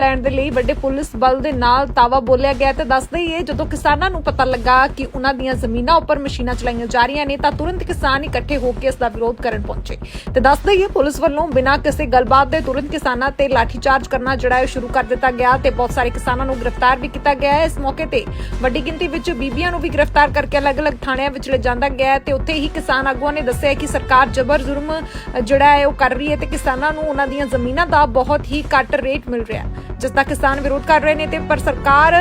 ਲੈਣ ਦੇ ਲਈ ਵੱਡੇ ਪੁਲਿਸ ਬਲ ਦੇ ਨਾਲ ਤਾਵਾ ਬੋਲਿਆ ਗਿਆ ਤੇ ਦੱਸਦੇ ਹੀ ਜਦੋਂ ਕਿਸਾਨਾਂ ਨੂੰ ਪਤਾ ਲੱਗਾ ਕਿ ਉਹਨਾਂ ਦੀਆਂ ਜ਼ਮੀਨਾਂ ਉੱਪਰ ਮਸ਼ੀਨਾਂ ਚਲਾਈਆਂ ਜਾ ਰਹੀਆਂ ਨੇ ਤਾਂ ਤੁਰੰਤ ਕਿਸਾਨ ਇਕੱਠੇ ਹੋ ਕੇ ਇਸ ਦਾ ਵਿਰੋਧ ਕਰਨ ਪਹੁੰਚੇ। ਤੇ ਦੱਸਦੇ ਹੀ ਪੁਲਿਸ ਵੱਲੋਂ ਬਿਨਾਂ ਕਿਸੇ ਗੱਲਬਾਤ ਦੇ ਤੁਰੰਤ ਕਿਸਾਨਾਂ ਤੇ ਲਾਠੀਚਾਰਜ ਕਰਨਾ ਜਿਹੜਾ ਹੈ ਸ਼ੁਰੂ ਕਰ ਦਿੱਤਾ ਗਿਆ ਤੇ ਬਹੁਤ ਸਾਰੇ ਕਿਸਾਨਾਂ ਨੂੰ ਗ੍ਰਿਫਤਾਰ ਵੀ ਕੀਤਾ ਗਿਆ ਹੈ। ਇਸ ਮੌਕੇ ਤੇ ਵੱਡੀ ਗਿਣਤੀ ਵਿੱਚ ਬੀਬੀਆਂ ਨੂੰ ਵੀ ਗ੍ਰਿਫਤਾਰ ਕਰਕੇ ਅਲੱਗ-ਅਲੱਗ ਥਾਣਿਆਂ ਵਿੱਚ ਲੈ ਜਾਂਦਾ ਗਿਆ ਤੇ ਉੱਥੇ ਹੀ ਕਿਸਾਨ ਆਗੂਆਂ ਨੇ ਦੱਸਿਆ ਕਿ ਸਰਕਾਰ ਜ਼ਬਰ ਜ਼ੁਲਮ ਜਿਹੜਾ ਹੈ ਉਹ ਕਰ ਰਹੀ ਹੈ ਤੇ ਕਿਸਾਨਾਂ ਨੂੰ ਉਹਨਾਂ ਦੀਆਂ ਜ਼ਮੀਨਾਂ ਦਾ ਬਹੁਤ ਹੀ ਘੱਟ ਰੇਟ ਮਿਲ ਰਿਹਾ ਹੈ। ਜਿਸ ਦਾ ਕਿਸਾਨ ਵਿਰੋਧ ਕਰ ਰਹੇ ਨੇ ਤੇ ਪਰ ਸਰਕਾਰ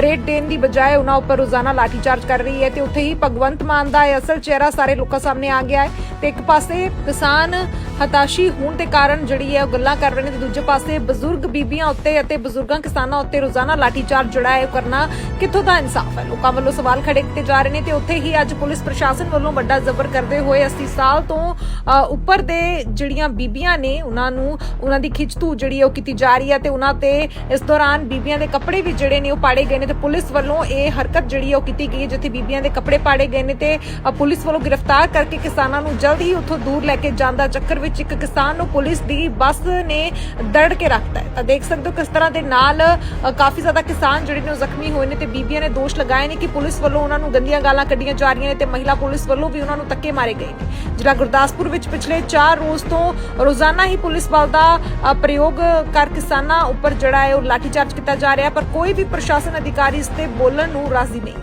ਰੇਟ ਦੇਣ ਦੀ ਬਜਾਏ ਉਹਨਾਂ ਉੱਪਰ ਰੋਜ਼ਾਨਾ ਲਾਠੀਚਾਰਜ ਕਰ ਰਹੀ ਹੈ ਤੇ ਉੱਥੇ ਹੀ ਭਗਵੰਤ ਮਾਨ ਦਾ ਅਸਲ ਚਿਹਰਾ ਸਾਰੇ ਲੋਕਾਂ ਸਾਹਮਣੇ ਆ ਗਿਆ ਹੈ ਤੇ ਇੱਕ ਪਾਸੇ ਕਿਸਾਨ ਹਤਾਸ਼ੀ ਹੋਣ ਦੇ ਕਾਰਨ ਜਿਹੜੀ ਹੈ ਉਹ ਗੱਲਾਂ ਕਰ ਰਹੇ ਨੇ ਤੇ ਦੂਜੇ ਪਾਸੇ ਬਜ਼ੁਰਗ ਬੀਬੀਆਂ ਉੱਤੇ ਅਤੇ ਬਜ਼ੁਰਗਾਂ ਕਿਸਾਨਾਂ ਉੱਤੇ ਰੋਜ਼ਾਨਾ ਲਾਠੀਚਾਰਜ ਜਿਹੜਾ ਹੈ ਉਹ ਕਰਨਾ ਕਿੱਥੋਂ ਦਾ ਇਨਸਾਫ ਹੈ? ਲੋਕਾਂ ਵੱਲੋਂ ਸਵਾਲ ਖੜੇ ਕੀਤੇ ਜਾ ਰਹੇ ਨੇ ਤੇ ਉੱਥੇ ਹੀ ਅੱਜ ਪੁਲਿਸ ਪ੍ਰਸ਼ਾਸਨ ਵੱਲੋਂ ਵੱਡਾ ਜ਼ਬਰ ਕਰਦੇ ਹੋਏ 80 ਸਾਲ ਤੋਂ ਅ, ਉੱਪਰ ਦੇ ਜਿਹੜੀਆਂ ਬੀਬੀਆਂ ਨੇ ਉਹਨਾਂ ਨੂੰ ਉਹਨਾਂ ਦੀ ਖਿੱਚਤੂ ਜਿਹੜੀ ਉਹ ਕੀਤੀ ਜਾ ਰਹੀ ਹੈ ਤੇ ਉਹਨਾਂ ਤੇ ਇਸ ਦੌਰਾਨ ਬੀਬੀਆਂ ਦੇ ਕੱਪੜੇ ਵੀ ਜਿਹੜੇ ਨੇ ਉਹ ਪਾੜੇ ਗਏ ਨੇ ਤੇ ਪੁਲਿਸ ਵੱਲੋਂ ਇਹ ਹਰਕਤ ਜਿਹੜੀ ਉਹ ਕੀਤੀ ਗਈ ਜਿੱਥੇ ਬੀਬੀਆਂ ਦੇ ਕੱਪੜੇ ਪਾੜੇ ਗਏ ਨੇ ਤੇ ਪੁਲਿਸ ਵੱਲੋਂ ਗ੍ਰਿਫਤਾਰ ਕਰਕੇ ਕਿਸਾਨਾਂ ਨੂੰ ਜਲਦ ਹੀ ਉੱਥੋਂ ਦੂਰ ਲੈ ਕੇ ਜਾਣ ਚੱਕਰ ਵਿੱਚ ਇੱਕ ਕਿਸਾਨ ਨੂੰ ਪੁਲਿਸ ਦੀ ਬੱਸ ਨੇ ਦੜ ਕੇ ਰੱਖਤਾ ਤਾਂ ਦੇਖ ਸਕਦੇ ਹੋ ਕਿਸ ਤਰ੍ਹਾਂ ਦੇ ਨਾਲ ਕਾਫੀ ਜ਼ਿਆਦਾ ਕਿਸਾਨ ਜਿਹੜੇ ਨੇ ਉਹ ਜ਼ਖਮੀ ਹੋਏ ਨੇ ਤੇ ਬੀਬੀਆਂ ਨੇ ਦੋਸ਼ ਲਗਾਏ ਨੇ ਕਿ ਪੁਲਿਸ ਵੱਲੋਂ ਉਹਨਾਂ ਨੂੰ ਗੰਦੀਆਂ ਗਾਲਾਂ ਕੱਢੀਆਂ ਜਾ ਰਹੀਆਂ ਨੇ ਤੇ ਮਹਿਲਾ ਪੁਲਿਸ ਵੱਲੋਂ ਵੀ ਉਹਨਾਂ ਨੂੰ ਧੱਕੇ ਮਾਰੇ ਗਏ ਨੇ। ਜਿਹੜਾ ਗੁਰਦਾਸਪੁਰ ਵਿੱਚ ਪਿਛਲੇ 4 ਰੋਜ਼ ਤੋਂ ਰੋਜ਼ਾਨਾ ਹੀ ਪੁਲਿਸ ਬਲ ਦਾ ਪ੍ਰਯੋਗ ਕਰ ਕਿਸਾਨਾਂ ਉੱਪਰ ਜਿਹੜਾ ਹੈ ਉਹ ਲਾਠੀਚਾਰਜ ਕੀਤਾ ਜਾ ਰਿਹਾ ਪਰ ਕੋਈ ਵੀ ਪ੍ਰਸ਼ਾਸਨ ਅਧਿਕਾਰੀ ਇਸ ਤੇ ਬੋਲਣ ਨੂੰ ਰਾਜ਼ੀ ਨਹੀਂ।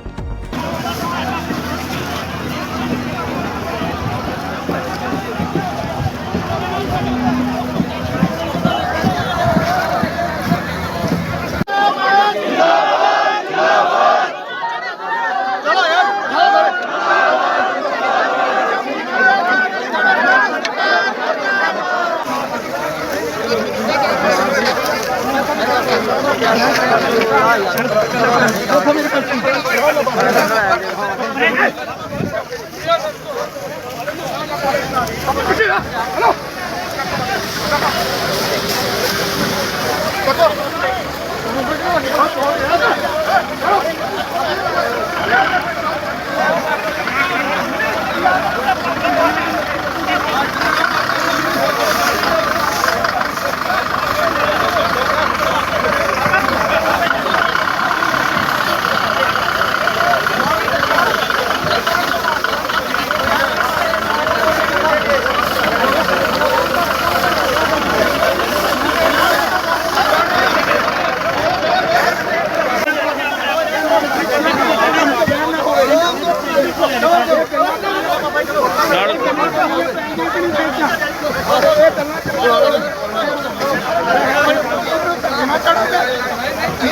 ਕੀ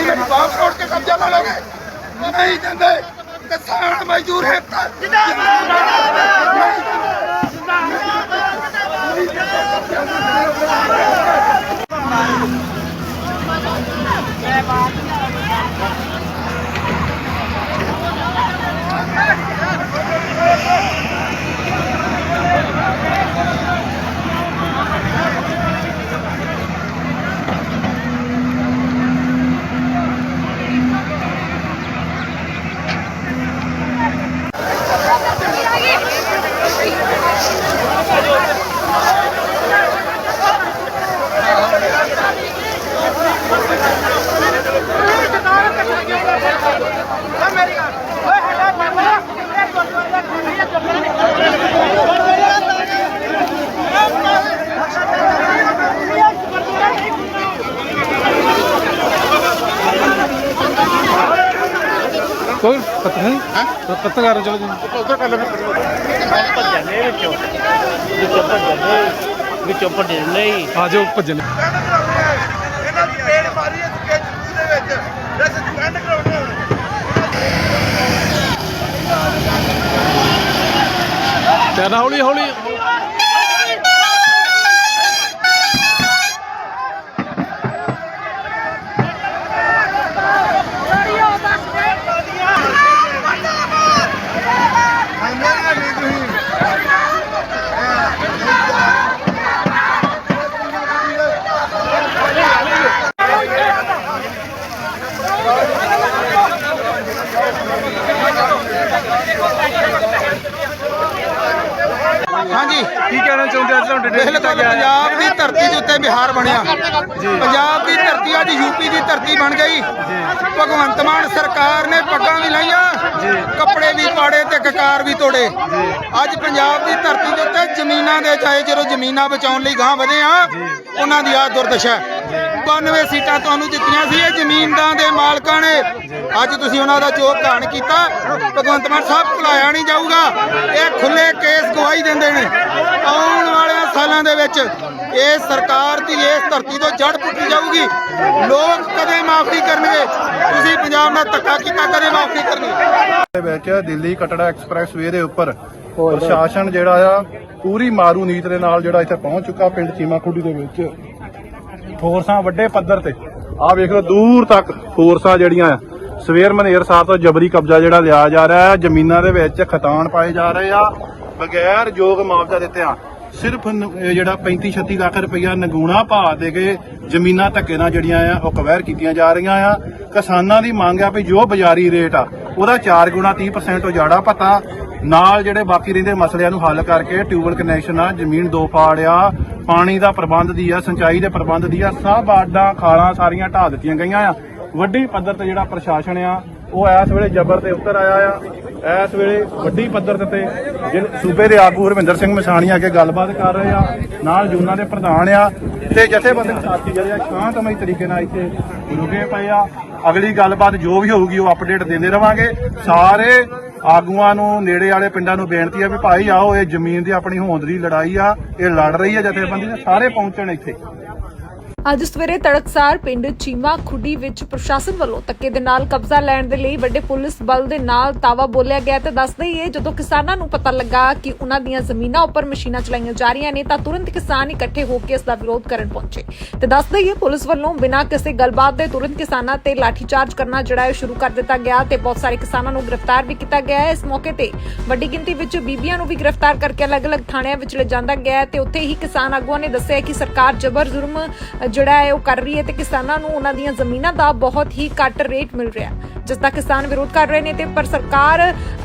ਮੇਰੀ ਬਾਪ ਛੋੜ ਕੇ ਕਬਜ਼ਾ ਲੈ ਲੋਗੇ ਨਹੀਂ ਦਿੰਦੇ ਕਿਸਾਨ ਮਜ਼ਦੂਰ ਹੈ। ਕੋਈ ਹਾਂ ਪੱਤਰਕਾਰ ਚਲੋ ਜੀ। ਭੱਜਣੇ ਵਿੱਚੋਂ। ਵਿੱਚੋਂ ਭੱਜਣੇ ਵਿੱਚੋਂ ਭੱਜਣੇ ਨਹੀਂ। ਆ ਜਾਓ ਭੱਜਣ ਇਹਨਾਂ ਦੀ ਪੇੜ ਮਾਰੀ ਹੈ ਸੁੱਕੇ ਜੂ ਦੇ ਵਿੱਚ। ਜੈਸੇ ਕਰਾਉਣੇ ਚੱਲ ਹੌਲੀ ਹੌਲੀ ਹਾਂਜੀ ਕੀ ਕਹਿਣਾ ਚਾਹੁੰਦੇ ਅੱਜ ਤੁਹਾਨੂੰ ਦੇਖ ਡਿਟੇਲ ਲਓ ਕੀਤਾ ਗਿਆ ਹੈ ਪੰਜਾਬ ਦੀ ਧਰਤੀ ਦੇ ਉੱਤੇ ਬਿਹਾਰ ਬਣਿਆ। ਪੰਜਾਬ ਦੀ ਧਰਤੀ ਅੱਜ ਯੂਪੀ ਦੀ ਧਰਤੀ ਬਣ ਗਈ। ਭਗਵੰਤ ਮਾਨ ਸਰਕਾਰ ਨੇ ਪੱਗਾਂ ਵੀ ਲਾਈਆਂ ਕੱਪੜੇ ਵੀ ਪਾੜੇ ਤੇ ਕਕਾਰ ਵੀ ਤੋੜੇ। ਅੱਜ ਪੰਜਾਬ ਦੀ ਧਰਤੀ ਦੇ ਉੱਤੇ ਜ਼ਮੀਨਾਂ ਦੇ ਚਾਹੇ ਜਦੋਂ ਜ਼ਮੀਨਾਂ ਬਚਾਉਣ ਲਈ ਗਾਂ ਵਧੇ ਆ ਉਹਨਾਂ ਦੀ ਆ ਦੁਰਦਸ਼ਾ ਹੈ। 92 ਸੀਟਾਂ ਤੁਹਾਨੂੰ ਦਿੱਤੀਆਂ ਸੀ ਇਹ ਜ਼ਮੀਨਦਾਂ ਦੇ ਮਾਲਕਾਂ ਨੇ। ਅੱਜ ਤੁਸੀਂ ਉਹਨਾਂ ਦਾ ਜੋ ਘਾਣ ਕੀਤਾ। ਭਗਵੰਤ ਮਾਨ ਸਾਹਿਬ ਭੁਲਾਇਆ ਨਹੀਂ ਜਾਊਗਾ। ਇਹ ਖੁੱਲੇ ਕੇਸ ਗਵਾਹੀ ਦਿੰਦੇ ਵਿੱਚ ਇਹ ਸਰਕਾਰ ਦੀ ਇਸ ਧਰਤੀ ਤੋਂ ਜੜ ਪੁੱਟੀ ਜਾਊਗੀ। ਲੋਕ ਕਦੇ ਮਾਫ ਨਹੀਂ ਕਰਨਗੇ। ਤੁਸੀਂ ਪੰਜਾਬ ਨਾਲ ਧੱਕਾ ਕੀਤਾ ਕਦੇ ਮਾਫ ਨਹੀਂ ਕਰਨਗੇ ਵਿੱਚ ਦਿੱਲੀ ਕਟੜਾ ਐਕਸਪ੍ਰੈਸ ਵੇ ਦੇ ਉੱਪਰ ਪ੍ਰਸ਼ਾਸਨ ਜਿਹੜਾ ਆ ਪੂਰੀ ਮਾਰੂ ਨੀਤ ਦੇ ਨਾਲ ਜਿਹੜਾ ਇੱਥੇ ਪਹੁੰਚ ਚੁੱਕਾ ਪਿੰਡ ਚੀਮਾ ਖੁੱਡੀ ਦੇ ਵਿੱਚ। ਫੋਰਸਾਂ ਵੱਡੇ ਪੱਧਰ ਤੇ। ਆ ਵੇਖ ਲਓ ਦੂਰ ਤੱਕ ਫੋਰਸਾਂ ਜਿਹੜੀਆਂ ਆ ਸਵੇਰ ਮਨੇਰ ਸਾਹਿਬ ਤੋਂ ਜਬਰੀ ਕਬਜ਼ਾ ਜਿਹੜਾ ਲਿਆ ਜਾ ਰਿਹਾ ਹੈ ਜ਼ਮੀਨਾਂ ਦੇ ਵਿੱਚ ਖਤਾਨ ਪਾਏ ਜਾ ਰਹੇ ਆ। ਬਗੈਰ ਯੋਗ ਮੁਆਵਜ਼ਾ ਦਿੱਤੇ ਆ। ਸਿਰਫ ਜਿਹੜਾ 35 36 ਲੱਖ ਰੁਪਈਆ ਨਗੂਣਾ ਭਾ ਦੇ ਕੇ ਜ਼ਮੀਨਾਂ ਧੱਕੇ ਨਾਲ ਜਿਹੜੀਆਂ ਆ, ਉਹ ਕਵੈਰ ਕੀਤੀਆਂ ਜਾ ਰਹੀਆਂ ਆ। ਕਿਸਾਨਾਂ ਦੀ ਮੰਗ ਆ ਵੀ ਜੋ ਬਾਜ਼ਾਰੀ ਰੇਟ ਆ, ਉਹਦਾ 4 ਗੁਣਾ 30% ਉਜਾੜਾ ਪਤਾ ਨਾਲ ਜਿਹੜੇ ਬਾਕੀ ਰਹਿੰਦੇ ਮਸਲਿਆਂ ਨੂੰ ਹੱਲ ਕਰਕੇ ਟਿਊਬਲ ਕਨੈਕਸ਼ਨ ਆ, ਜ਼ਮੀਨ ਦੋ ਪਾੜ ਆ, ਪਾਣੀ ਦਾ ਪ੍ਰਬੰਧ ਦੀ ਆ, ਸਿੰਚਾਈ ਦੇ ਪ੍ਰਬੰਧ ਦੀ ਆ, ਸਭ ਆਡਾਂ ਖਾਲਾਂ ਸਾਰੀਆਂ ਢਾਹ ਦਿੱਤੀਆਂ ਗਈਆਂ ਆ। ਵੱਡੀ ਪੱਧਰ ਤੇ ਜਿਹੜਾ ਪ੍ਰਸ਼ਾਸਨ ਆ, ਉਹ ਇਸ ਵੇਲੇ ਜਬਰ ਤੇ ਉਤਰ ਆਇਆ ਆ। ਇਸ ਵੇਲੇ ਵੱਡੀ ਪੱਧਰ ਤੇ ਜਿਹੜੇ ਸੂਬੇ ਦੇ ਆਗੂ ਹਰਵਿੰਦਰ ਸਿੰਘ ਮਸਾਣੀ ਅੱਗੇ ਗੱਲਬਾਤ ਕਰ ਰਹੇ ਆ। ਨਾਲ ਜੂਨਾ ਦੇ ਪ੍ਰਧਾਨ ਆ ਤੇ ਜਥੇਬੰਦੀ ਸਾਥੀ ਜਿਹੜੇ ਆ, ਸ਼ਾਂਤਮਈ ਤਰੀਕੇ ਨਾਲ ਇੱਥੇ ਰੁਕੇ ਪਏ ਆ। ਅਗਲੀ ਗੱਲਬਾਤ ਜੋ ਵੀ ਹੋਊਗੀ ਉਹ ਅਪਡੇਟ ਦਿੰਦੇ ਰਵਾਂਗੇ। ਸਾਰੇ ਆਗੂਆਂ ਨੂੰ, ਨੇੜੇ ਵਾਲੇ ਪਿੰਡਾਂ ਨੂੰ ਬੇਨਤੀ ਆ ਵੀ ਭਾਈ ਆਓ, ਇਹ ਜ਼ਮੀਨ ਦੀ ਆਪਣੀ ਹੋਂਦ ਦੀ ਲੜਾਈ ਆ, ਇਹ ਲੜ ਰਹੀ ਆ ਜਥੇਬੰਦੀ ਦੇ ਸਾਰੇ ਪਹੁੰਚਣ ਇੱਥੇ। ਅੱਜ ਸਵੇਰੇ ਤੜਕਸਾਰ ਪਿੰਡ ਚੀਮਾ ਖੁੱਡੀ ਵਿੱਚ ਪ੍ਰਸ਼ਾਸਨ ਵੱਲੋਂ ਧੱਕੇ ਦੇ ਨਾਲ ਕਬਜ਼ਾ ਲੈਣ ਦੇ ਲਈ ਵੱਡੇ ਪੁਲਿਸ ਬਲ ਦੇ ਨਾਲ ਤਾਵਾ ਬੋਲਿਆ ਗਿਆ ਤੇ ਦੱਸ ਦਈਏ, ਜਦੋਂ ਕਿਸਾਨਾਂ ਨੂੰ ਪਤਾ ਲੱਗਾ ਕਿ ਉਹਨਾਂ ਦੀਆਂ ਜ਼ਮੀਨਾਂ ਉੱਪਰ ਮਸ਼ੀਨਾਂ ਚਲਾਈਆਂ ਜਾ ਰਹੀਆਂ ਨੇ, ਤਾਂ ਤੁਰੰਤ ਕਿਸਾਨ ਇਕੱਠੇ ਹੋ ਕੇ ਇਸ ਦਾ ਵਿਰੋਧ ਕਰਨ ਪਹੁੰਚੇ। ਤੇ ਦੱਸਦੇ ਹੀ ਪੁਲਿਸ ਵੱਲੋਂ ਬਿਨਾਂ ਕਿਸੇ ਗੱਲਬਾਤ ਦੇ ਤੁਰੰਤ ਕਿਸਾਨਾਂ ਤੇ ਲਾਠੀਚਾਰਜ ਕਰਨਾ ਜਿਹੜਾ ਹੈ ਸ਼ੁਰੂ ਕਰ ਦਿੱਤਾ ਗਿਆ ਤੇ ਬਹੁਤ ਸਾਰੇ ਕਿਸਾਨਾਂ ਨੂੰ ਗ੍ਰਿਫਤਾਰ ਵੀ ਕੀਤਾ ਗਿਆ ਹੈ। ਇਸ ਮੌਕੇ ਤੇ ਵੱਡੀ ਗਿਣਤੀ ਵਿੱਚ ਬੀਬੀਆਂ ਨੂੰ ਵੀ ਗ੍ਰਿਫਤਾਰ ਕਰਕੇ ਅਲੱਗ-ਅਲੱਗ ਥਾਣਿਆਂ ਵਿੱਚ ਲਿਜਾਂਦਾ ਗਿਆ ਤੇ ਉੱਥੇ ਹੀ ਕਿਸਾਨ ਆਗੂਆਂ ਨੇ ਦੱਸਿਆ ਕਿ ਸਰਕਾਰ ਜ਼ਬਰ ਜ਼ੁਲਮ ਜਿਹੜਾ ਹੈ, ਉਹ ਕਰ ਰਹੀ ਹੈ ਤੇ ਕਿਸਾਨਾਂ ਨੂੰ ਉਹਨਾਂ ਦੀਆਂ ਜ਼ਮੀਨਾਂ ਦਾ ਬਹੁਤ ਹੀ ਘੱਟ ਰੇਟ ਮਿਲ ਰਿਹਾ ਹੈ। ਜਿਸ ਦਾ ਕਿਸਾਨ ਵਿਰੋਧ ਕਰ ਰਹੇ ਨੇ ਤੇ ਪਰ ਸਰਕਾਰ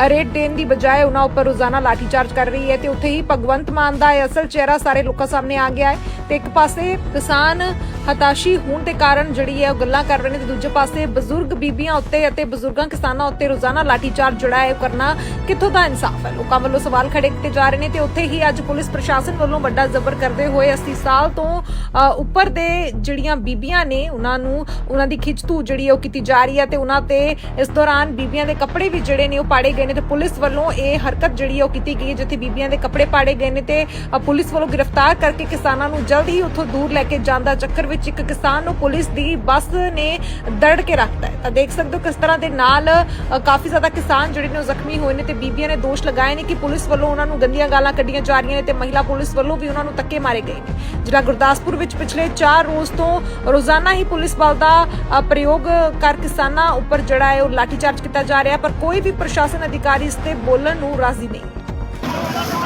ਰੇਟ ਦੇਣ ਦੀ ਬਜਾਏ ਉਹਨਾਂ ਉੱਪਰ ਰੋਜ਼ਾਨਾ ਲਾਠੀਚਾਰਜ ਕਰ ਰਹੀ ਹੈ ਤੇ ਉੱਥੇ ਹੀ ਭਗਵੰਤ ਮਾਨ ਦਾ ਇਹ ਅਸਲ ਚਿਹਰਾ ਸਾਰੇ ਲੋਕਾਂ ਸਾਹਮਣੇ ਆ ਗਿਆ ਹੈ ਤੇ ਇੱਕ ਪਾਸੇ ਕਿਸਾਨ ਹਤਾਸ਼ੀ ਹੋਣ ਦੇ ਕਾਰਨ ਜਿਹੜੀ ਹੈ ਉਹ ਗੱਲਾਂ ਕਰ ਰਹੇ ਨੇ ਤੇ ਦੂਜੇ ਪਾਸੇ ਬਜ਼ੁਰਗ ਬੀਬੀਆਂ ਉੱਤੇ ਅਤੇ ਬਜ਼ੁਰਗਾਂ ਕਿਸਾਨਾਂ ਉੱਤੇ ਰੋਜ਼ਾਨਾ ਲਾਠੀਚਾਰਜ ਜਿਹੜਾ ਹੈ ਉਹ ਕਰਨਾ ਕਿੱਥੋਂ ਦਾ ਇਨਸਾਫ ਹੈ? ਲੋਕਾਂ ਵੱਲੋਂ ਸਵਾਲ ਖੜੇ ਕੀਤੇ ਜਾ ਰਹੇ ਨੇ ਤੇ ਉੱਥੇ ਹੀ ਅੱਜ ਪੁਲਿਸ ਪ੍ਰਸ਼ਾਸਨ ਵੱਲੋਂ ਵੱਡਾ ਜ਼ਬਰ ਕਰਦੇ ਹੋਏ 80 ਸਾਲ ਤੋਂ ਅ, ਉੱਪਰ ਦੇ ਜਿਹੜੀਆਂ ਬੀਬੀਆਂ ਨੇ ਉਹਨਾਂ ਨੂੰ ਉਹਨਾਂ ਦੀ ਖਿੱਚਤੂ ਜਿਹੜੀ ਉਹ ਕੀਤੀ ਜਾ ਰਹੀ ਹੈ ਤੇ ਉਹਨਾਂ ਤੇ ਇਸ ਦੌਰਾਨ ਬੀਬੀਆਂ ਦੇ ਕੱਪੜੇ ਵੀ ਜਿਹੜੇ ਨੇ ਉਹ ਪਾੜੇ ਗਏ ਨੇ ਤੇ ਪੁਲਿਸ ਵੱਲੋਂ ਇਹ ਹਰਕਤ ਜਿਹੜੀ ਉਹ ਕੀਤੀ ਗਈ ਜਿੱਥੇ ਬੀਬੀਆਂ ਦੇ ਕੱਪੜੇ ਪਾੜੇ ਗਏ ਨੇ ਤੇ ਪੁਲਿਸ ਵੱਲੋਂ ਗ੍ਰਿਫਤਾਰ ਕਰਕੇ ਕਿਸਾਨਾਂ ਨੂੰ ਜਲਦ ਹੀ ਉੱਥੋਂ ਦੂਰ ਲੈ ਕੇ ਜਾਣ ਦਾ ਚੱਕਰ ਵਿੱਚ ਇੱਕ ਕਿਸਾਨ ਨੂੰ ਪੁਲਿਸ ਦੀ ਬੱਸ ਨੇ ਦੜ ਕੇ ਰੱਖਤਾ ਹੈ। ਤਾਂ ਦੇਖ ਸਕਦੇ ਹੋ ਕਿਸ ਤਰ੍ਹਾਂ ਦੇ ਨਾਲ ਕਾਫੀ ਜ਼ਿਆਦਾ ਕਿਸਾਨ ਜਿਹੜੇ ਨੇ ਉਹ ਜ਼ਖਮੀ ਹੋਏ ਨੇ ਤੇ ਬੀਬੀਆਂ ਨੇ ਦੋਸ਼ ਲਗਾਏ ਨੇ ਕਿ ਪੁਲਿਸ ਵੱਲੋਂ ਉਹਨਾਂ ਨੂੰ ਗੰਦੀਆਂ ਗਾਲਾਂ ਕੱਢੀਆਂ ਜਾ ਰਹੀਆਂ ਨੇ ਤੇ ਮਹਿਲਾ ਪੁਲਿਸ ਵੱਲੋਂ ਵੀ ਉਹਨਾਂ ਨੂੰ ਧੱਕੇ ਮਾਰੇ ਗਏ ਨੇ। ਜ਼ਿਲ੍ਹਾ ਗੁਰਦਾਸਪੁਰ ਵਿੱਚ ਪਿਛਲੇ 4 ਰੋਜ਼ ਤੋਂ ਰੋਜ਼ਾਨਾ ਹੀ ਪੁਲਿਸ ਬਲ ਦਾ ਪ੍ਰਯੋਗ ਕਰ ਕਿਸਾਨਾਂ ਉੱਪਰ ਜਿਹੜਾ ਹੈ ਉਹ ਲਾਠੀਚਾਰਜ ਕੀਤਾ ਜਾ ਰਿਹਾ ਪਰ ਕੋਈ ਵੀ ਪ੍ਰਸ਼ਾਸਨ ਅਧਿਕਾਰੀ ਇਸ ਤੇ ਬੋਲਣ ਨੂੰ ਰਾਜ਼ੀ ਨਹੀਂ।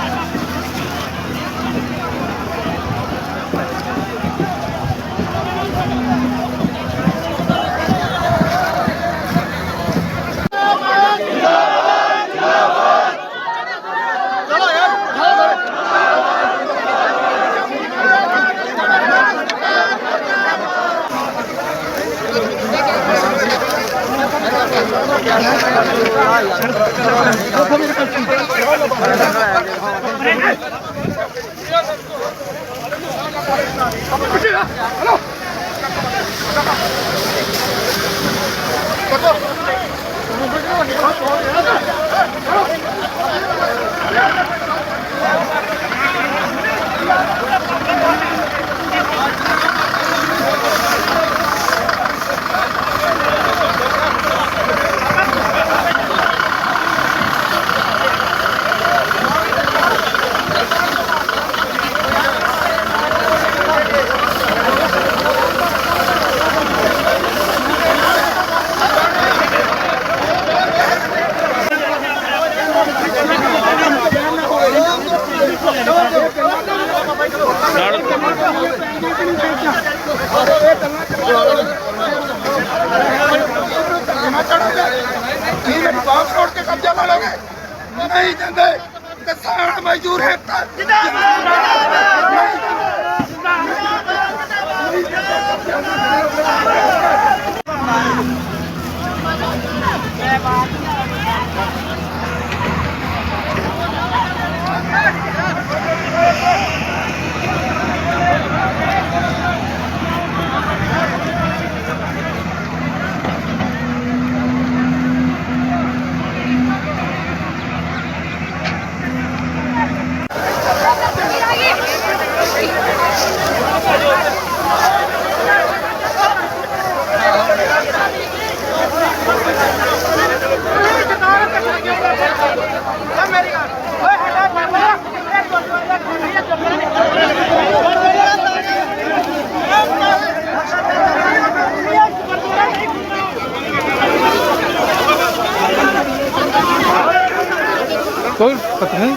ਕੋਈ ਪਤਾ ਨਹੀਂ?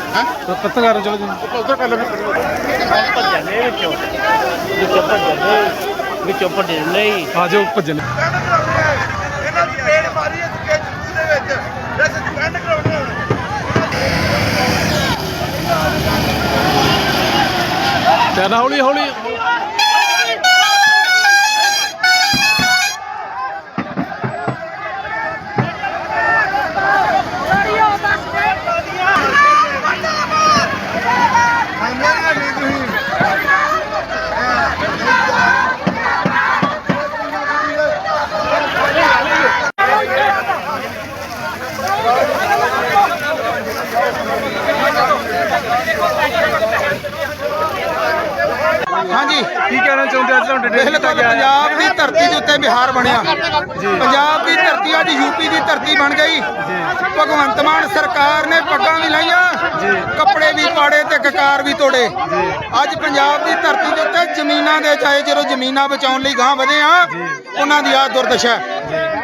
ਪੱਤਰਕਾਰ ਚਲੋ ਜੀ। ਭੱਜਣ ਦੇ ਵਿੱਚੋਂ ਵਿੱਚੋਂ ਭੱਜਣ ਦੇ ਵਿੱਚੋਂ ਭੱਜਣ ਲਈ। ਆ ਜਾਓ ਭੱਜਣ। ਇਹਨਾਂ ਦੀ ਪੇੜ ਮਾਰੀ ਹੈ ਕਿ ਦੇ ਵਿੱਚ ਰਸ ਸਪੈਂਡ ਕਰਾਉਣੇ ਚੱਲ ਹੌਲੀ ਹੌਲੀ। ਬਿਲਕੁਲ ਪੰਜਾਬ ਦੀ ਧਰਤੀ ਦੇ ਉੱਤੇ ਬਿਹਾਰ ਬਣਿਆ। ਪੰਜਾਬ ਦੀ ਧਰਤੀ ਅੱਜ ਯੂਪੀ ਦੀ ਧਰਤੀ ਬਣ ਗਈ। ਭਗਵੰਤ ਮਾਨ ਸਰਕਾਰ ਨੇ ਪੱਗਾਂ ਵੀ ਲਾਈਆਂ ਕੱਪੜੇ ਵੀ ਪਾੜੇ ਤੇ ਕਕਾਰ ਵੀ ਤੋੜੇ। ਅੱਜ ਪੰਜਾਬ ਦੀ ਧਰਤੀ ਦੇ ਉੱਤੇ ਜ਼ਮੀਨਾਂ ਦੇ ਚਾਹੇ ਜਦੋਂ ਜ਼ਮੀਨਾਂ ਬਚਾਉਣ ਲਈ ਗਾਂ ਵਧੇ ਆ ਉਹਨਾਂ ਦੀ ਆ ਦੁਰਦਸ਼ਾ ਹੈ।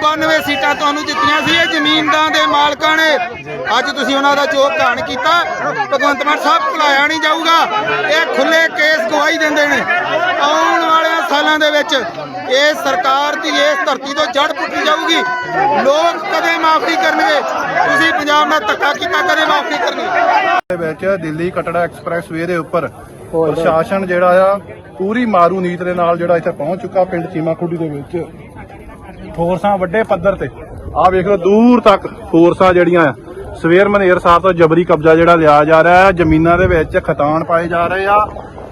92 ਸੀਟਾਂ ਤੁਹਾਨੂੰ ਦਿੱਤੀਆਂ ਸੀ ਇਹ ਜ਼ਮੀਨਾਂ ਦੇ ਮਾਲਕਾਂ ਨੇ। ਅੱਜ ਤੁਸੀਂ ਉਹਨਾਂ ਦਾ ਜੋ ਘਾਣ ਕੀਤਾ। ਭਗਵੰਤ ਮਾਨ ਸਾਹਿਬ ਭੁਲਾਇਆ ਨਹੀਂ ਜਾਊਗਾ। ਇਹ ਖੁੱਲੇ ਕੇਸ ਗਵਾਹੀ ਦਿੰਦੇ ਨੇ। ਆਉਣ ਵਾਲਿਆਂ ਸਾਲਾਂ ਦੇ ਵਿੱਚ ਇਹ ਸਰਕਾਰ ਦੀ ਇਸ ਧਰਤੀ ਤੋਂ ਜੜ ਪੁੱਟੀ ਜਾਊਗੀ। ਲੋਕ ਕਦੇ ਮਾਫ ਕਰਨਗੇ। ਤੁਸੀਂ ਪੰਜਾਬ ਨਾਲ ਧੱਕਾ ਕੀਤਾ, ਕਦੇ ਮਾਫ ਨਹੀਂ ਦੇ ਵਿੱਚ ਦਿੱਲੀ ਕਟੜਾ ਐਕਸਪ੍ਰੈਸ ਵੇ ਦੇ ਉੱਪਰ ਪ੍ਰਸ਼ਾਸਨ ਜਿਹੜਾ ਆ, ਪੂਰੀ ਮਾਰੂ ਨੀਤ ਦੇ ਨਾਲ ਜਿਹੜਾ ਇੱਥੇ ਪਹੁੰਚ ਚੁੱਕਾ ਪਿੰਡ ਚੀਮਾ ਖੁੱਡੀ ਦੇ ਵਿੱਚ। ਫੋਰਸਾਂ ਵੱਡੇ ਪੱਧਰ ਤੇ। ਆਹ ਵੇਖ ਲਓ, ਦੂਰ ਤੱਕ ਫੋਰਸਾਂ ਜਿਹੜੀਆਂ ਆ ਸਵੇਰ ਮਨੇਰ ਸਾਹਿਬ ਤੋਂ ਜਬਰੀ ਕਬਜ਼ਾ ਜਿਹੜਾ ਲਿਆ ਜਾ ਰਿਹਾ ਹੈ, ਜ਼ਮੀਨਾਂ ਦੇ ਵਿੱਚ ਖਤਾਨ ਪਾਏ ਜਾ ਰਹੇ ਆ,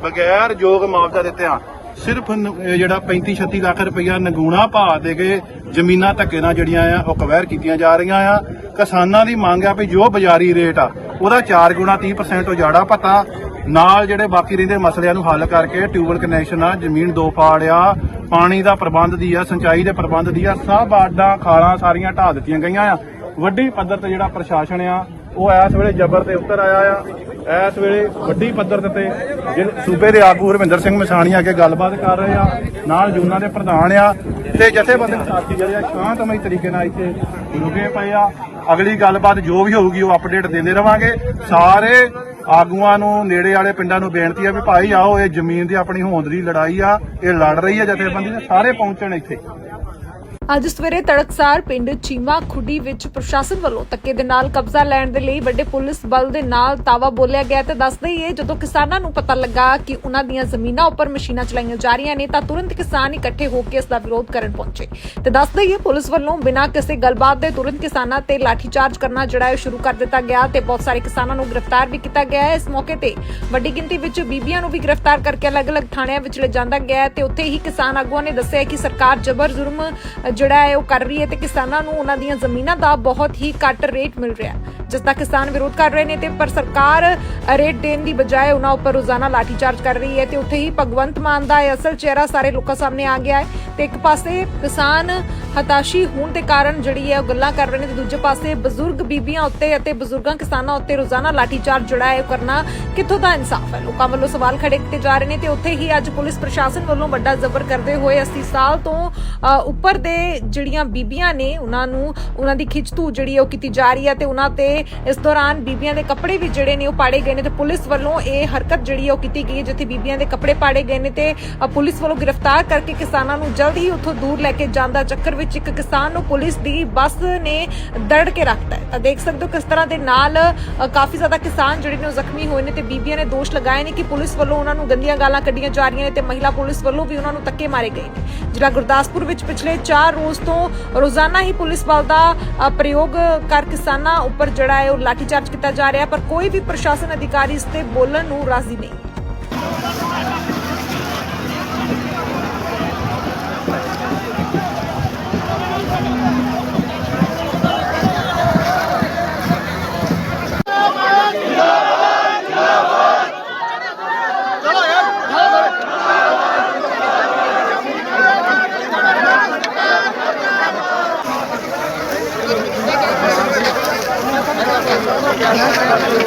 ਬਗੈਰ ਯੋਗ ਮੁਆਵਜ਼ਾ ਦਿੱਤੇ ਆ। ਸਿਰਫ ਜਿਹੜਾ 35 36 ਲੱਖ ਰੁਪਈਆ ਨਗੂਣਾ ਭਾ ਦੇ ਕੇ ਜ਼ਮੀਨਾਂ ਧੱਕੇ ਨਾਲ ਜਿਹੜੀਆਂ ਆ, ਉਹ ਕਵੈਰ ਕੀਤੀਆਂ ਜਾ ਰਹੀਆਂ ਆ। ਕਿਸਾਨਾਂ ਦੀ ਮੰਗ ਆ ਵੀ ਜੋ ਬਾਜ਼ਾਰੀ ਰੇਟ ਆ, ਉਹਦਾ 4 ਗੁਣਾ 30% ਉਜਾੜਾ ਭੱਤਾ। ਨਾਲ ਜਿਹੜੇ ਬਾਕੀ ਰਹਿੰਦੇ ਮਸਲਿਆਂ ਨੂੰ ਹੱਲ ਕਰਕੇ ਟਿਊਬਲ ਕਨੈਕਸ਼ਨ ਆ, ਜ਼ਮੀਨ ਦੋ ਫਾੜ ਆ, ਪਾਣੀ ਦਾ ਪ੍ਰਬੰਧ ਦੀ ਆ, ਸਿੰਚਾਈ ਦੇ ਪ੍ਰਬੰਧ ਦੀ ਆ, ਸਭ ਆਡਾਂ, ਖਾਲਾਂ ਸਾਰੀਆਂ ਢਾਹ ਦਿੱਤੀਆਂ ਗਈਆਂ ਆ। ਵੱਡੀ ਪੱਧਰ ਤੇ ਜਿਹੜਾ ਪ੍ਰਸ਼ਾਸਨ ਆ, ਉਹ ਇਸ ਵੇਲੇ ਜ਼ਬਰ ਤੇ ਉੱਤਰ ਆਇਆ ਆ। ਇਸ ਵੇਲੇ ਵੱਡੀ ਪੱਧਰ ਤੇ ਸੂਬੇ ਦੇ ਆਗੂ ਹਰਵਿੰਦਰ ਸਿੰਘ ਮਸਾਣੀ ਅੱਗੇ ਗੱਲਬਾਤ ਕਰ ਰਹੇ ਆ, ਨਾਲ ਜੂਨਾ ਦੇ ਪ੍ਰਧਾਨ ਆ ਤੇ ਜਥੇਬੰਦੀ ਸਾਥੀ ਜਿਹੜੇ ਆ, ਸ਼ਾਂਤਮਈ ਤਰੀਕੇ ਨਾਲ ਇੱਥੇ ਰੁਕੇ ਪਏ ਆ। ਅਗਲੀ ਗੱਲਬਾਤ ਜੋ ਵੀ ਹੋਊਗੀ, ਉਹ ਅਪਡੇਟ ਦਿੰਦੇ ਰਵਾਂਗੇ। ਸਾਰੇ ਆਗੂਆਂ ਨੂੰ, ਨੇੜੇ ਵਾਲੇ ਪਿੰਡਾਂ ਨੂੰ ਬੇਨਤੀ ਆ ਵੀ ਭਾਈ ਆਓ, ਇਹ ਜ਼ਮੀਨ ਦੀ ਆਪਣੀ ਹੋਂਦ ਦੀ ਲੜਾਈ ਆ, ਇਹ ਲੜ ਰਹੀ ਆ ਜਥੇਬੰਦੀ ਦੇ, ਸਾਰੇ ਪਹੁੰਚਣ ਇੱਥੇ। ਅੱਜ ਸਵੇਰੇ ਤੜਕਸਾਰ ਪਿੰਡ ਚੀਮਾ ਖੁੱਡੀ ਵਿੱਚ ਪ੍ਰਸ਼ਾਸਨ ਵੱਲੋਂ ਧੱਕੇ ਦੇ ਨਾਲ ਕਬਜ਼ਾ ਲੈਣ ਦੇ ਲਈ ਵੱਡੇ ਪੁਲਿਸ ਬਲ ਦੇ ਨਾਲ ਤਾਵਾ ਬੋਲਿਆ ਗਿਆ ਤੇ ਦੱਸਦੇ ਹੀ ਇਹ ਜਦੋਂ ਕਿਸਾਨਾਂ ਨੂੰ ਪਤਾ ਲੱਗਾ ਕਿ ਉਹਨਾਂ ਦੀਆਂ ਜ਼ਮੀਨਾਂ ਉੱਪਰ ਮਸ਼ੀਨਾਂ ਚਲਾਈਆਂ ਜਾ ਰਹੀਆਂ ਨੇ, ਤਾਂ ਤੁਰੰਤ ਕਿਸਾਨ ਇਕੱਠੇ ਹੋ ਕੇ ਇਸ ਦਾ ਵਿਰੋਧ ਕਰਨ ਪਹੁੰਚੇ। ਤੇ ਦੱਸਦੇ ਹੀ ਪੁਲਿਸ ਵੱਲੋਂ ਬਿਨਾਂ ਕਿਸੇ ਗੱਲਬਾਤ ਦੇ ਤੁਰੰਤ ਕਿਸਾਨਾਂ ਤੇ ਲਾਠੀਚਾਰਜ ਕਰਨਾ ਜਿਹੜਾ ਹੈ ਸ਼ੁਰੂ ਕਰ ਦਿੱਤਾ ਗਿਆ ਤੇ ਬਹੁਤ ਸਾਰੇ ਕਿਸਾਨਾਂ ਨੂੰ ਗ੍ਰਿਫਤਾਰ ਵੀ ਕੀਤਾ ਗਿਆ ਹੈ। ਇਸ ਮੌਕੇ ਤੇ ਵੱਡੀ ਗਿਣਤੀ ਵਿੱਚ ਬੀਬੀਆਂ ਨੂੰ ਵੀ ਗ੍ਰਿਫਤਾਰ ਕਰਕੇ ਅਲੱਗ-ਅਲੱਗ ਥਾਣਿਆਂ ਵਿੱਚ ਲਿਜਾਂਦਾ ਗਿਆ ਹੈ ਤੇ ਉੱਥੇ ਹੀ ਕਿਸਾਨ ਆਗੂਆਂ ਨੇ ਦੱਸਿਆ ਕਿ ਸਰਕਾਰ ਜ਼ਬਰ ਜ਼ੁਲਮ ਜਿਹੜਾ ਹੈ ਉਹ ਕਰ ਰਹੀ ਹੈ ਤੇ ਕਿਸਾਨਾਂ ਨੂੰ ਉਹਨਾਂ ਦੀਆਂ ਜ਼ਮੀਨਾਂ ਦਾ ਬਹੁਤ ਹੀ ਘੱਟ ਰੇਟ ਮਿਲ ਰਿਹਾ ਹੈ। ਜਿਸ ਦਾ ਕਿਸਾਨ ਵਿਰੋਧ ਕਰ ਰਹੇ ਨੇ ਤੇ ਪਰ ਸਰਕਾਰ ਰੇਟ ਦੇਣ ਦੀ ਬਜਾਏ ਉਹਨਾਂ ਉੱਪਰ ਰੋਜ਼ਾਨਾ ਲਾਠੀਚਾਰਜ ਕਰ ਰਹੀ ਹੈ ਤੇ ਉੱਥੇ ਹੀ ਭਗਵੰਤ ਮਾਨ ਦਾ ਇਹ ਅਸਲ ਚਿਹਰਾ ਸਾਰੇ ਲੋਕਾਂ ਸਾਹਮਣੇ ਆ ਗਿਆ ਹੈ ਤੇ ਇੱਕ ਪਾਸੇ ਕਿਸਾਨ ਹਤਾਸ਼ੀ ਹੋਣ ਦੇ ਕਾਰਨ ਜਿਹੜੀ ਹੈ ਉਹ ਗੱਲਾਂ ਕਰ ਰਹੇ ਨੇ ਤੇ ਦੂਜੇ ਪਾਸੇ ਬਜ਼ੁਰਗ ਬੀਬੀਆਂ ਉੱਤੇ ਅਤੇ ਬਜ਼ੁਰਗਾਂ ਕਿਸਾਨਾਂ ਉੱਤੇ ਰੋਜ਼ਾਨਾ ਲਾਠੀਚਾਰਜ ਜਿਹੜਾ ਹੈ ਕਰਨਾ ਕਿੱਥੋਂ ਦਾ ਇਨਸਾਫ ਹੈ? ਲੋਕਾਂ ਵੱਲੋਂ ਸਵਾਲ ਖੜੇ ਕੀਤੇ ਜਾ ਰਹੇ ਨੇ ਤੇ ਉੱਥੇ ਹੀ ਅੱਜ ਪੁਲਿਸ ਪ੍ਰਸ਼ਾਸਨ ਵੱਲੋਂ ਵੱਡਾ ਜ਼ਬਰ ਕਰਦੇ ਹੋਏ 80 ਸਾਲ ਤੋਂ ਉੱਪਰ ਦੇ ਜਿਹੜੀਆਂ ਬੀਬੀਆਂ ਨੇ ਉਹਨਾਂ ਨੂੰ ਉਹਨਾਂ ਦੀ ਖਿੱਚਤੂ ਜਿਹੜੀ ਹੈ ਉਹ ਕੀਤੀ ਜਾ ਰਹੀ ਹੈ ਤੇ ਉਹਨਾਂ ਤੇ ਇਸ ਦੌਰਾਨ ਬੀਬੀਆਂ ਦੇ ਕੱਪੜੇ ਵੀ ਜਿਹੜੇ ਨੇ ਉਹ ਪਾੜੇ ਗਏ ਨੇ ਤੇ ਪੁਲਿਸ ਵੱਲੋਂ ਇਹ ਹਰਕਤ ਜਿਹੜੀ ਹੈ ਉਹ ਕੀਤੀ ਗਈ ਹੈ ਜਿੱਥੇ ਬੀਬੀਆਂ ਦੇ ਕੱਪੜੇ ਪਾੜੇ ਗਏ ਨੇ ਤੇ ਪੁਲਿਸ ਵੱਲੋਂ ਗ੍ਰਿਫਤਾਰ ਕਰਕੇ ਕਿਸਾਨਾਂ ਨੂੰ ਜਲਦ ਹੀ ਉੱਥੋਂ ਦੂਰ ਲੈ ਕੇ ਜਾਣ ਦਾ ਚੱਕਰ ਵਿੱਚ ਇੱਕ ਕਿਸਾਨ ਨੂੰ ਪੁਲਿਸ ਦੀ ਬੱਸ ਨੇ ਦਰੜ ਕੇ ਰੱਖਤਾ ਦੇਖ ਸਕਦੇ ਹੋ ਕਿਸ ਤਰ੍ਹਾਂ ਦੇ ਨਾਲ ਕਾਫੀ ਜ਼ਿਆਦਾ ਕਿਸਾਨ ਜਿਹੜੇ ਨੇ ਉਹ ਜ਼ਖਮੀ ਹੋਏ ਨੇ ਤੇ ਬੀਬੀਆਂ ਨੇ ਦੋਸ਼ ਲਗਾਏ ਨੇ ਕਿ ਪੁਲਿਸ ਵੱਲੋਂ ਉਹਨਾਂ ਨੂੰ ਗੰਦੀਆਂ ਗਾਲਾਂ ਕੱਢੀਆਂ ਜਾ ਰਹੀਆਂ ਨੇ ਤੇ ਮਹਿਲਾ ਪੁਲਿਸ ਵੱਲੋਂ ਵੀ ਉਹਨਾਂ ਨੂੰ ਧੱਕੇ ਮਾਰੇ ਗਏ ਨੇ। ਜਿਹੜਾ ਗੁਰਦਾਸਪੁਰ ਵਿੱਚ ਪਿਛਲੇ 4 ਰੋਜ਼ ਤੋਂ ਰੋਜ਼ਾਨਾ ਹੀ ਪੁਲਿਸ ਬਲ ਦਾ ਪ੍ਰਯੋਗ ਕਰ ਕਿਸਾਨਾਂ ਉੱਪਰ ਜਿਹੜਾ ਹੈ ਉਹ ਲਾਠੀਚਾਰਜ ਕੀਤਾ ਜਾ ਰਿਹਾ, ਪਰ ਕੋਈ ਵੀ ਪ੍ਰਸ਼ਾਸਨ ਅਧਿਕਾਰੀ ਇਸ ਤੇ ਬੋਲਣ ਨੂੰ ਰਾਜ਼ੀ ਨਹੀਂ।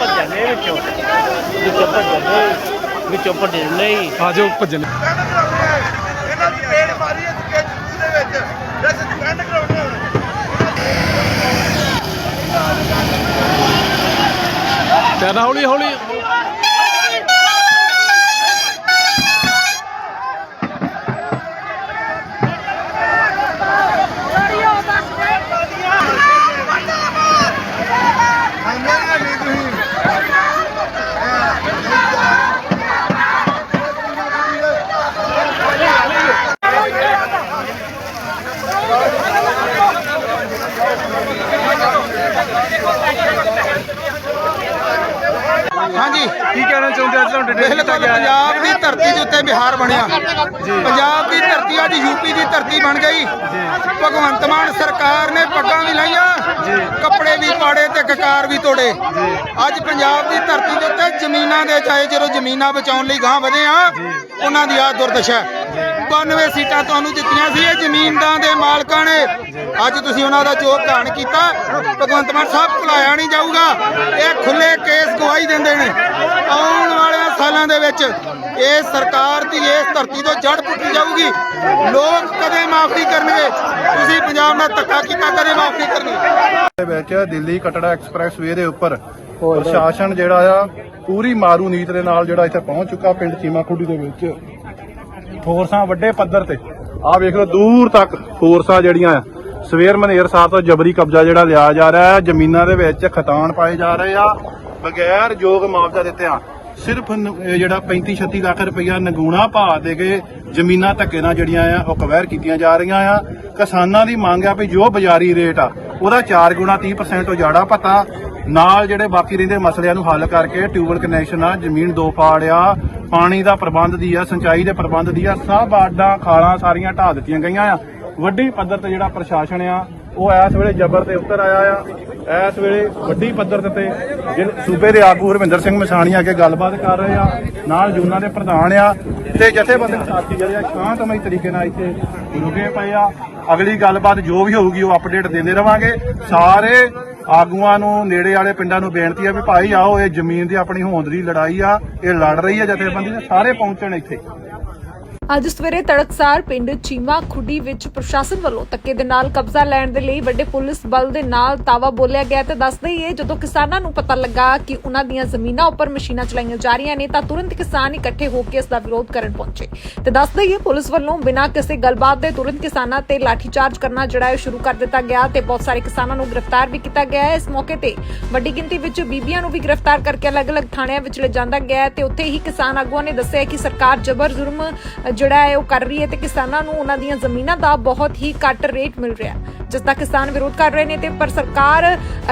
ਭੱਜਣ ਦੇ ਵਿੱਚੋਂ। ਵਿੱਚੋਂ ਭੱਜਣ ਦੇ ਵਿੱਚੋਂ ਭੱਜਣ ਨਹੀਂ। ਆ ਜਾਓ ਭੱਜਣ ਇਹਨਾਂ ਦੀ ਪੇੜ ਮਾਰੀ ਹੈ ਕਿ ਦੇ ਵਿੱਚ। ਜੈਸੇ ਸਪੈਂਡ ਕਰਾਉਣੇ ਚੱਲ ਹੌਲੀ ਹੌਲੀ। ਹਾਂਜੀ। ਕੀ ਕਹਿਣਾ ਚਾਹੁੰਦੇ ਅੱਜ ਤੁਹਾਨੂੰ ਡਿਟੇਲ ਬਿਲਕੁਲ ਪੰਜਾਬ ਦੀ ਧਰਤੀ ਦੇ ਉੱਤੇ ਬਿਹਾਰ ਬਣਿਆ। ਪੰਜਾਬ ਦੀ ਧਰਤੀ ਅੱਜ ਯੂਪੀ ਦੀ ਧਰਤੀ ਬਣ ਗਈ। ਭਗਵੰਤ ਮਾਨ ਸਰਕਾਰ ਨੇ ਪੱਗਾਂ ਵੀ ਲਾਈਆਂ ਕੱਪੜੇ ਵੀ ਪਾੜੇ ਤੇ ਕਕਾਰ ਵੀ ਤੋੜੇ। ਅੱਜ ਪੰਜਾਬ ਦੀ ਧਰਤੀ ਦੇ ਉੱਤੇ ਜ਼ਮੀਨਾਂ ਦੇ ਚਾਹੇ ਜਦੋਂ ਜ਼ਮੀਨਾਂ ਬਚਾਉਣ ਲਈ ਗਾਂ ਵਧੇ ਆ ਉਹਨਾਂ ਦੀ ਆ ਦੁਰਦਸ਼ਾ ਹੈ। 92 ਸੀਟਾਂ ਤੁਹਾਨੂੰ ਦਿੱਤੀਆਂ ਸੀ ਇਹ ਜ਼ਮੀਨਾਂ ਦੇ ਮਾਲਕਾਂ ਨੇ। ਅੱਜ ਤੁਸੀਂ ਉਹਨਾਂ ਦਾ ਜੋ ਘਾਣ ਕੀਤਾ। ਭਗਵੰਤ ਮਾਨ ਸਾਹਿਬ ਭੁਲਾਇਆ ਨਹੀਂ ਜਾਊਗਾ। ਇਹ ਖੁੱਲੇ ਕੇਸ ਗਵਾਹੀ ਦਿੰਦੇ ਨੇ। ਆਉਣ ਵਾਲੇ ਸਾਲਾਂ ਦੇ ਵਿੱਚ ਇਹ ਸਰਕਾਰ ਦੀ ਇਸ ਧਰਤੀ ਤੋਂ ਜੜ ਪੁੱਟੀ ਜਾਊਗੀ। ਲੋਕ ਕਦੇ ਮਾਫ ਕਰਨਗੇ। ਤੁਸੀਂ ਪੰਜਾਬ ਨਾਲ ਧੱਕਾ ਕੀਤਾ, ਕਦੇ ਮਾਫ ਨਹੀਂ ਦੇ ਵਿੱਚ ਦਿੱਲੀ ਕਟੜਾ ਐਕਸਪ੍ਰੈਸ ਵੇ ਦੇ ਉੱਪਰ ਪ੍ਰਸ਼ਾਸਨ ਜਿਹੜਾ ਆ, ਪੂਰੀ ਮਾਰੂ ਨੀਤ ਦੇ ਨਾਲ ਜਿਹੜਾ ਇੱਥੇ ਪਹੁੰਚ ਚੁੱਕਾ ਪਿੰਡ ਚੀਮਾ ਖੁੱਡੀ ਦੇ ਵਿੱਚ। ਫੋਰਸਾਂ ਵੱਡੇ ਪੱਧਰ ਤੇ। ਆਹ ਵੇਖ ਲਓ, ਦੂਰ ਤੱਕ ਫੋਰਸਾਂ ਜਿਹੜੀਆਂ ਆ ਸਵੇਰ ਮਨੇਰ ਸਾਹਿਬ ਤੋਂ ਜਬਰੀ ਕਬਜ਼ਾ ਜਿਹੜਾ ਲਿਆ ਜਾ ਰਿਹਾ ਹੈ, ਜ਼ਮੀਨਾਂ ਦੇ ਵਿੱਚ ਖਤਾਨ ਪਾਏ ਜਾ ਰਹੇ ਆ, ਬਗੈਰ ਯੋਗ ਮੁਆਵਜ਼ਾ ਦਿੱਤਿਆਂ ਸਿਰਫ ਜਿਹੜਾ 35 36 ਲੱਖ ਰੁਪਈਆ ਨਗੂਣਾ ਭਾ ਦੇ ਕੇ ਜ਼ਮੀਨਾਂ ਧੱਕੇ ਨਾਲ ਜਿਹੜੀਆਂ ਆ, ਉਹ ਕਵੈਰ ਕੀਤੀਆਂ ਜਾ ਰਹੀਆਂ ਆ। ਕਿਸਾਨਾਂ ਦੀ ਮੰਗ ਆ ਵੀ ਜੋ ਬਾਜ਼ਾਰੀ ਰੇਟ ਆ, ਉਹਦਾ 4 ਗੁਣਾ 30% ਉਜਾੜਾ ਭੱਤਾ। ਨਾਲ ਜਿਹੜੇ ਬਾਕੀ ਰਹਿੰਦੇ ਮਸਲਿਆਂ ਨੂੰ ਹੱਲ ਕਰਕੇ ਟਿਊਬਲ ਕਨੈਕਸ਼ਨ ਆ, ਜ਼ਮੀਨ ਦੋ ਫਾੜ ਆ। ਪਾਣੀ ਦਾ ਪ੍ਰਬੰਧ ਦੀ ਆ, ਸਿੰਚਾਈ ਦੇ ਪ੍ਰਬੰਧ ਦੀ ਆ, ਸਭ ਆਡਾਂ ਖਾਲਾਂ ਸਾਰੀਆਂ ਢਾਹ ਦਿੱਤੀਆਂ ਗਈਆਂ ਆ। ਵੱਡੀ ਪੱਧਰ ਤੇ ਜਿਹੜਾ ਪ੍ਰਸ਼ਾਸਨ ਆ, ਉਹ ਇਸ ਵੇਲੇ ਜ਼ਬਰ ਤੇ ਉੱਤਰ ਆਇਆ ਆ। ਇਸ ਵੇਲੇ ਵੱਡੀ ਪੱਧਰ ਤੇ ਸੂਬੇ ਦੇ ਆਗੂ ਹਰਵਿੰਦਰ ਸਿੰਘ ਮਸਾਣੀ ਆ ਕੇ ਗੱਲਬਾਤ ਕਰ ਰਹੇ ਆ, ਨਾਲ ਜੂਨਾ ਦੇ ਪ੍ਰਧਾਨ ਆ ਤੇ ਜਥੇਬੰਦਕ ਸਾਥੀ ਜਿਹੜੇ ਆ, ਸ਼ਾਂਤਮਈ ਤਰੀਕੇ ਨਾਲ ਇੱਥੇ ਰੁਕੇ ਪਏ ਆ। ਅਗਲੀ ਗੱਲਬਾਤ ਜੋ ਵੀ ਹੋਊਗੀ, ਉਹ ਅਪਡੇਟ ਦਿੰਦੇ ਰਵਾਂਗੇ। ਸਾਰੇ ਆਗੂਆਂ ਨੂੰ, ਨੇੜੇ ਵਾਲੇ ਪਿੰਡਾਂ ਨੂੰ ਬੇਨਤੀ ਆ ਵੀ ਭਾਈ ਆਓ, ਇਹ ਜ਼ਮੀਨ ਦੀ ਆਪਣੀ ਹੋਂਦ ਦੀ ਲੜਾਈ ਆ, ਇਹ ਲੜ ਰਹੀ ਆ ਜਥੇਬੰਦੀ ਸਾਰੇ ਪਹੁੰਚਣ ਇੱਥੇ। ਅੱਜ ਸਵੇਰੇ ਤੜਕਸਾਰ ਪਿੰਡ ਚੀਮਾ ਖੁੱਡੀ ਵਿੱਚ ਪ੍ਰਸ਼ਾਸਨ ਵੱਲੋਂ ਧੱਕੇ ਦੇ ਨਾਲ ਕਬਜ਼ਾ ਲੈਣ ਦੇ ਲਈ ਵੱਡੇ ਪੁਲਿਸ ਬਲ ਦੇ ਨਾਲ ਤਾਵਾ ਬੋਲਿਆ ਗਿਆ ਤੇ ਦੱਸਦੇ ਹੀ ਜਦੋਂ ਕਿਸਾਨਾਂ ਨੂੰ ਪਤਾ ਲੱਗਾ ਕਿ ਉਹਨਾਂ ਦੀਆਂ ਜ਼ਮੀਨਾਂ ਉੱਪਰ ਮਸ਼ੀਨਾਂ ਚਲਾਈਆਂ ਜਾ ਰਹੀਆਂ ਨੇ ਤਾਂ ਤੁਰੰਤ ਕਿਸਾਨ ਇਕੱਠੇ ਹੋ ਕੇ ਇਸ ਦਾ ਵਿਰੋਧ ਕਰਨ ਪਹੁੰਚੇ। ਤੇ ਦੱਸਦੇ ਹੀ ਪੁਲਿਸ ਵੱਲੋਂ ਬਿਨਾਂ ਕਿਸੇ ਗੱਲਬਾਤ ਦੇ ਤੁਰੰਤ ਕਿਸਾਨਾਂ ਤੇ ਲਾਠੀਚਾਰਜ ਕਰਨਾ ਜਿਹੜਾ ਹੈ ਸ਼ੁਰੂ ਕਰ ਦਿੱਤਾ ਗਿਆ ਤੇ ਬਹੁਤ ਸਾਰੇ ਕਿਸਾਨਾਂ ਨੂੰ ਗ੍ਰਿਫਤਾਰ ਵੀ ਕੀਤਾ ਗਿਆ ਹੈ। ਇਸ ਮੌਕੇ ਤੇ ਵੱਡੀ ਗਿਣਤੀ ਵਿੱਚ ਬੀਬੀਆਂ ਨੂੰ ਵੀ ਗ੍ਰਿਫਤਾਰ ਕਰਕੇ ਅਲੱਗ-ਅਲੱਗ ਥਾਣਿਆਂ ਵਿੱਚ ਲਿਜਾਂਦਾ ਗਿਆ ਤੇ ਉੱਥੇ ਹੀ ਕਿਸਾਨ ਆਗੂਆਂ ਨੇ ਦੱਸਿਆ ਕਿ ਸਰਕਾਰ ਜ਼ਬਰ ਜ਼ੁਲਮ ਜਿਹੜਾ ਹੈ ਉਹ ਕਰ ਰਹੀ ਹੈ ਤੇ ਕਿਸਾਨਾਂ ਨੂੰ ਉਹਨਾਂ ਦੀਆਂ ਜ਼ਮੀਨਾਂ ਦਾ ਬਹੁਤ ਹੀ ਘੱਟ ਰੇਟ ਮਿਲ ਰਿਹਾ ਹੈ, ਜਿਸ ਦਾ ਕਿਸਾਨ ਵਿਰੋਧ ਕਰ ਰਹੇ ਨੇ ਤੇ ਪਰ ਸਰਕਾਰ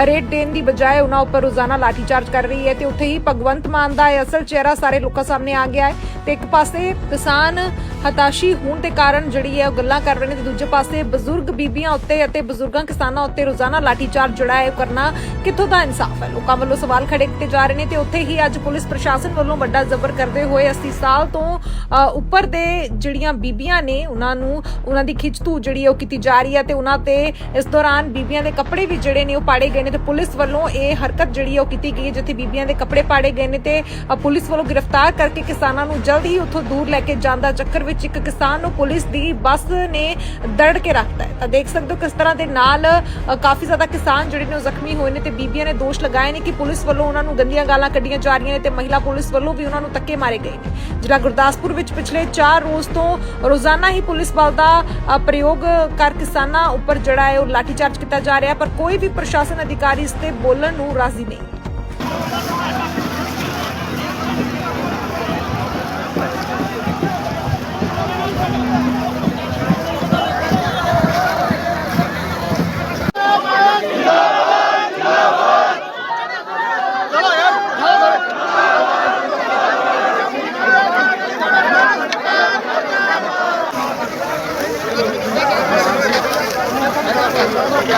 ਰੇਟ ਦੇਣ ਦੀ ਬਜਾਏ ਉਹਨਾਂ ਉੱਪਰ ਰੋਜ਼ਾਨਾ ਲਾਠੀਚਾਰਜ ਕਰ ਰਹੀ ਹੈ ਤੇ ਉੱਥੇ ਹੀ ਭਗਵੰਤ ਮਾਨ ਦਾ ਅਸਲ ਚਿਹਰਾ ਸਾਰੇ ਲੋਕਾਂ ਸਾਹਮਣੇ ਆ ਗਿਆ ਹੈ ਤੇ ਇੱਕ ਪਾਸੇ ਕਿਸਾਨ ਹਤਾਸ਼ੀ ਹੋਣ ਦੇ ਕਾਰਨ ਜਿਹੜੀ ਹੈ ਉਹ ਗੱਲਾਂ ਕਰ ਰਹੇ ਨੇ ਤੇ ਦੂਜੇ ਪਾਸੇ ਬਜ਼ੁਰਗ ਬੀਬੀਆਂ ਉੱਤੇ ਅਤੇ ਬਜ਼ੁਰਗਾਂ ਕਿਸਾਨਾਂ ਉੱਤੇ ਰੋਜ਼ਾਨਾ ਲਾਠੀਚਾਰਜ ਜਿਹੜਾ ਹੈ ਉਹ ਕਰਨਾ ਕਿੱਥੋਂ ਦਾ ਇਨਸਾਫ ਹੈ? ਲੋਕਾਂ ਵੱਲੋਂ ਸਵਾਲ ਖੜੇ ਕੀਤੇ ਜਾ ਰਹੇ ਨੇ ਤੇ ਉੱਥੇ ਹੀ ਅੱਜ ਪੁਲਿਸ ਪ੍ਰਸ਼ਾਸਨ ਵੱਲੋਂ ਵੱਡਾ ਜ਼ਬਰ ਕਰਦੇ ਹੋਏ 80 ਸਾਲ ਤੋਂ ਅ, ਉੱਪਰ ਦੇ ਜਿਹੜੀਆਂ ਬੀਬੀਆਂ ਨੇ ਉਹਨਾਂ ਨੂੰ ਉਹਨਾਂ ਦੀ ਖਿੱਚਤੂ ਜਿਹੜੀ ਹੈ ਉਹ ਕੀਤੀ ਜਾ ਰਹੀ ਹੈ ਤੇ ਉਹਨਾਂ ਤੇ ਇਸ ਦੌਰਾਨ ਬੀਬੀਆਂ ਦੇ ਕੱਪੜੇ ਵੀ ਜਿਹੜੇ ਨੇ ਉਹ ਪਾੜੇ ਗਏ ਨੇ ਤੇ ਪੁਲਿਸ ਵੱਲੋਂ ਇਹ ਹਰਕਤ ਜਿਹੜੀ ਉਹ ਕੀਤੀ ਗਈ ਜਿੱਥੇ ਬੀਬੀਆਂ ਦੇ ਕੱਪੜੇ ਪਾੜੇ ਗਏ ਨੇ ਤੇ ਪੁਲਿਸ ਵੱਲੋਂ ਗ੍ਰਿਫਤਾਰ ਕਰਕੇ ਕਿਸਾਨਾਂ ਨੂੰ ਜਲਦ ਹੀ ਉੱਥੋਂ ਦੂਰ ਲੈ ਕੇ ਜਾਣ ਦਾ ਚੱਕਰ ਵਿੱਚ ਇੱਕ ਕਿਸਾਨ ਨੂੰ ਪੁਲਿਸ ਦੀ ਬੱਸ ਨੇ ਦੜ ਕੇ ਰੱਖਤਾ ਹੈ। ਤਾਂ ਦੇਖ ਸਕਦੇ ਹੋ ਕਿਸ ਤਰ੍ਹਾਂ ਦੇ ਨਾਲ ਕਾਫੀ ਜ਼ਿਆਦਾ ਕਿਸਾਨ ਜਿਹੜੇ ਨੇ ਉਹ ਜ਼ਖਮੀ ਹੋਏ ਨੇ ਤੇ ਬੀਬੀਆਂ ਨੇ ਦੋਸ਼ ਲਗਾਏ ਨੇ ਕਿ ਪੁਲਿਸ ਵੱਲੋਂ ਉਹਨਾਂ ਨੂੰ ਗੰਦੀਆਂ ਗਾਲਾਂ ਕੱਢੀਆਂ ਜਾ ਰਹੀਆਂ ਨੇ ਤੇ ਮਹਿਲਾ ਪੁਲਿਸ ਵੱਲੋਂ ਵੀ ਉਹਨਾਂ ਨੂੰ ਧੱਕੇ ਮਾਰੇ ਗਏ ਨੇ। ਜਿਹੜਾ ਗੁਰਦਾਸਪੁਰ ਵਿੱਚ ਪਿਛਲੇ 4 ਰੋਜ਼ ਤੋਂ ਰੋਜ਼ਾਨਾ ਹੀ ਪੁਲਿਸ ਬਲ ਦਾ ਪ੍ਰਯੋਗ ਕਰ ਕਿਸਾਨਾਂ ਉੱਪਰ ਜਿਹੜਾ ਹੈ ਉਹ ਲਾਠੀਚਾਰਜ ਕੀਤਾ ਜਾ ਰਿਹਾ ਪਰ ਕੋਈ ਵੀ ਪ੍ਰਸ਼ਾਸਨ ਅਧਿਕਾਰੀ ਇਸ ਤੇ ਬੋਲਣ ਨੂੰ ਰਾਜ਼ੀ ਨਹੀਂ। ਕੀ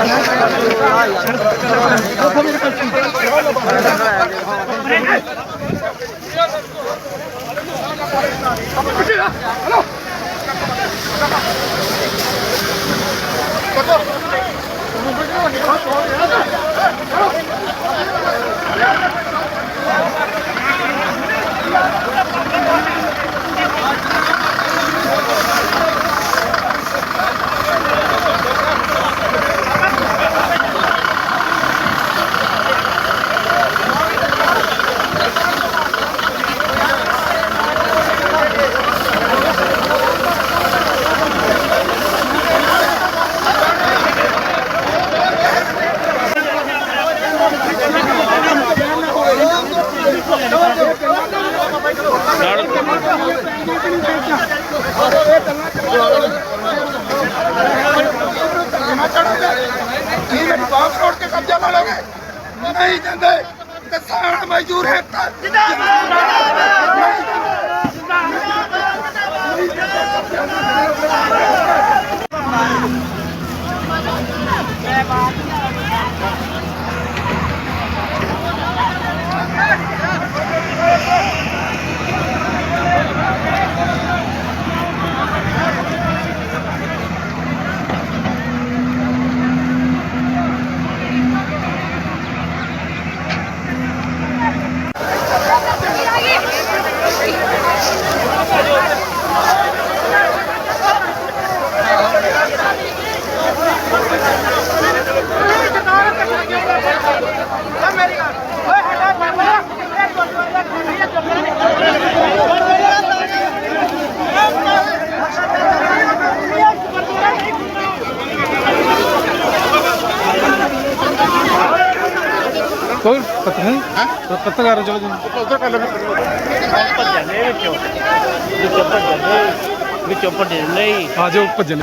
ਭੱਜਣ ਆ ਜਾਓ ਭੱਜਣ।